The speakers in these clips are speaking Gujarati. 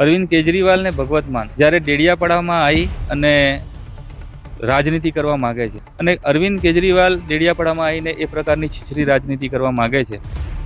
અરવિંદ કેજરીવાલ ને ભગવત માન જ્યારે ડેડિયાપાડામાં આવી અને રાજનીતિ કરવા માગે છે. અને અરવિંદ કેજરીવાલ ડેડિયાપાડામાં આવીને એ પ્રકારની છીછરી રાજનીતિ કરવા માગે છે.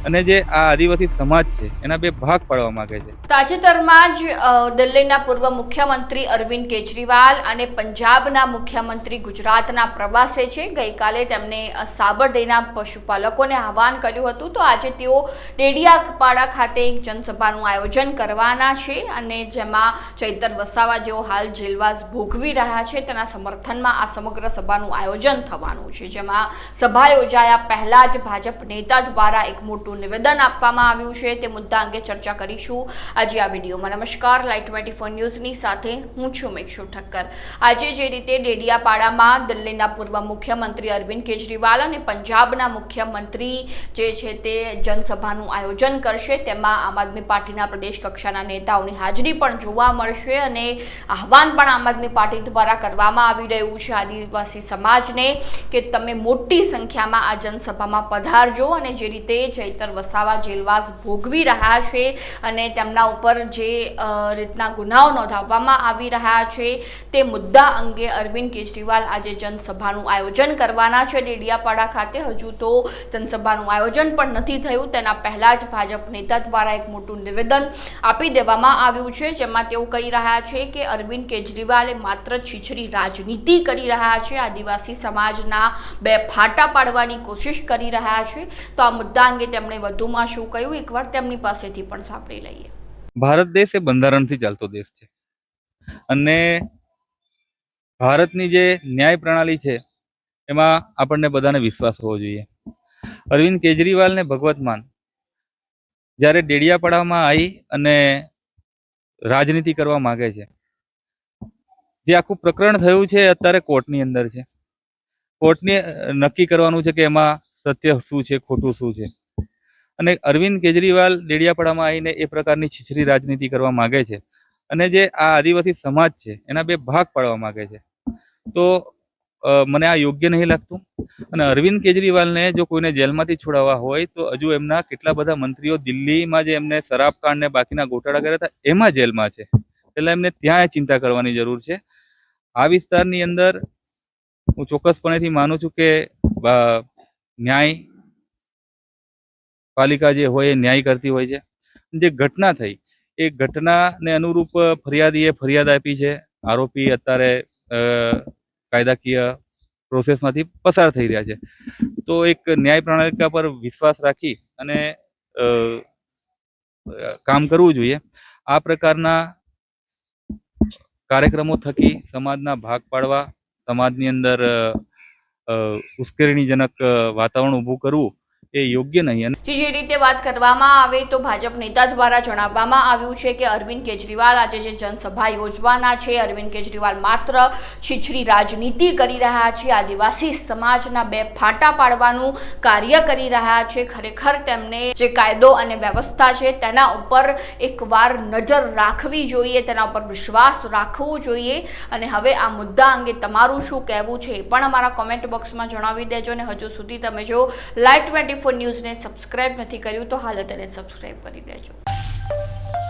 અને જે આ આદિવાસી સમાજ છે, એના બે ભાગ પાડવા માંગે છે. તાજેતરમાં જ દિલ્હીના પૂર્વ મુખ્યમંત્રી અરવિંદ કેજરીવાલ અને પંજાબના મુખ્યમંત્રી ગુજરાતના પ્રવાસે છે. ગઈકાલે તેમણે સાબરડેના પશુપાલકોને આહવાન કર્યું હતું. તો આજે તેઓ ડેડિયાપાડા ખાતે એક જનસભાનું આયોજન કરવાના છે અને જેમાં ચૈતર વસાવા જેઓ હાલ જેલવાસ ભોગવી રહ્યા છે. તેના સમર્થનમાં આ સમગ્ર સભાનું આયોજન થવાનું છે. જેમાં સભા યોજાયા પહેલા જ ભાજપ નેતા દ્વારા એક મોટું નિવેદન આપવામાં આવ્યું છે તે મુદ્દા અંગે ચર્ચા કરીશું. આજે આ વિડીયોમાં નમસ્કાર. લાઈટ ટ્વેન્ટી ફોર ન્યૂઝની સાથે હું છું મેક્ષુ ઠક્કર. આજે જે રીતે ડેડિયાપાડામાં દિલ્હીના પૂર્વ મુખ્યમંત્રી અરવિંદ કેજરીવાલ અને પંજાબના મુખ્યમંત્રી જે છે તે જનસભાનું આયોજન કરશે, તેમાં આમ આદમી પાર્ટીના પ્રદેશ કક્ષાના નેતાઓની હાજરી પણ જોવા મળશે અને આહવાન પણ આમ આદમી પાર્ટી દ્વારા કરવામાં આવી રહ્યું છે. આદિવાસી સમાજને કે તમે મોટી સંખ્યામાં આ જનસભામાં પધારજો અને જે રીતે ચૈતર વસાવા જેલવાસ ભોગવી રહ્યા છે અને તેમના ઉપર જે રીતના ગુનાઓ નોંધાવવામાં આવી રહ્યા છે તે મુદ્દા અંગે અરવિંદ કેજરીવાલ આજે જનસભાનું આયોજન કરવાના છે. ડેડિયાપાડા ખાતે હજુ તો જનસભાનું આયોજન પણ નથી થયું. તેના પહેલાં જ ભાજપ નેતા દ્વારા એક મોટું નિવેદન આપી દેવામાં આવ્યું છે, જેમાં તેઓ કહી રહ્યા છે કે અરવિંદ કેજરીવાલે માત્ર છીછરી રાજનીતિ કરી રહ્યા છે. આદિવાસી સમાજના બે ફાટા પાડવાની કોશિશ કરી રહ્યા છે. તો આ મુદ્દા અંગે તેમણે વધુમાં શું કહ્યું એકવાર તેમની પાસેથી પણ સાંભળી લઈએ. ભારત દેશ એ બંધારણથી ચાલતો દેશ છે. અને ભારતની જે ન્યાય પ્રણાલી છે, એમાં આપણને બધાને વિશ્વાસ હોવો જોઈએ. અરવિંદ કેજરીવાલ ને ભગવત માન. જ્યારે ડેડિયાપાડામાં આવી અને રાજનીતિ કરવા માગે છે, જે આખું પ્રકરણ થયું છે અત્યારે કોર્ટની અંદર છે. કોર્ટને નક્કી કરવાનું છે કે એમાં સત્ય શું છે, ખોટું શું છે. અને અરવિંદ કેજરીવાલ ડેડિયાપાડામાં આવીને એ પ્રકારની છીછરી રાજનીતિ કરવા માગે છે. અને જે આ આદિવાસી સમાજ છે, એના બે ભાગ પાડવા માગે છે. તો મને આ યોગ્ય નહીં લાગતું. અને અરવિંદ કેજરીવાલને જો કોઈને જેલમાંથી છોડાવવા હોય, તો હજુ એમના કેટલા બધા મંત્રીઓ દિલ્હીમાં જે એમને શરાબ કાંડ ને બાકીના ગોટાળા કર્યા હતા, એમાં જેલમાં છે. એટલે એમને ત્યાં ચિંતા કરવાની જરૂર છે. આ વિસ્તારની અંદર હું ચોક્કસપણેથી માનું છું કે ન્યાય પાલિકા જે હોય એ ન્યાય કરતી હોય છે. જે ઘટના થઈ, એ ઘટનાને અનુરૂપ ફરિયાદીએ ફરિયાદ આપી છે. આરોપી અત્યારે કાયદાકીય પ્રોસેસમાંથી પસાર થઈ રહ્યા છે. તો એક ન્યાય પ્રણાલિકા પર વિશ્વાસ રાખી અને કામ કરવું જોઈએ. આ પ્રકારના કાર્યક્રમો થકી સમાજના ભાગ પાડવા, સમાજની અંદર ઉશ્કેરણીજનક વાતાવરણ ઊભું કરવું એ યોગ્ય નહીં. અને જે રીતે વાત કરવામાં આવે તો ભાજપ નેતા દ્વારા જણાવવામાં આવ્યું છે કે અરવિંદ કેજરીવાલ આજે જે જનસભા યોજવાના છે, અરવિંદ કેજરીવાલ માત્ર છીછરી રાજનીતિ કરી રહ્યા છે, આદિવાસી સમાજના બે ફાટા પાડવાનું કાર્ય કરી રહ્યા છે. ખરેખર તેમને જે કાયદો અને વ્યવસ્થા છે તેના ઉપર એકવાર નજર રાખવી જોઈએ, તેના ઉપર વિશ્વાસ રાખવો જોઈએ. અને હવે આ મુદ્દા અંગે તમારું શું કહેવું છે એ પણ અમારા કોમેન્ટ બોક્સમાં જણાવી દેજો અને હજુ સુધી તમે જો લાઈટ ટ્વેન્ટી ફોર ન્યૂઝને સબસ્ક્રાઇબ નથી કર્યું તો હાલ તેને સબસ્ક્રાઇબ કરી દેજો.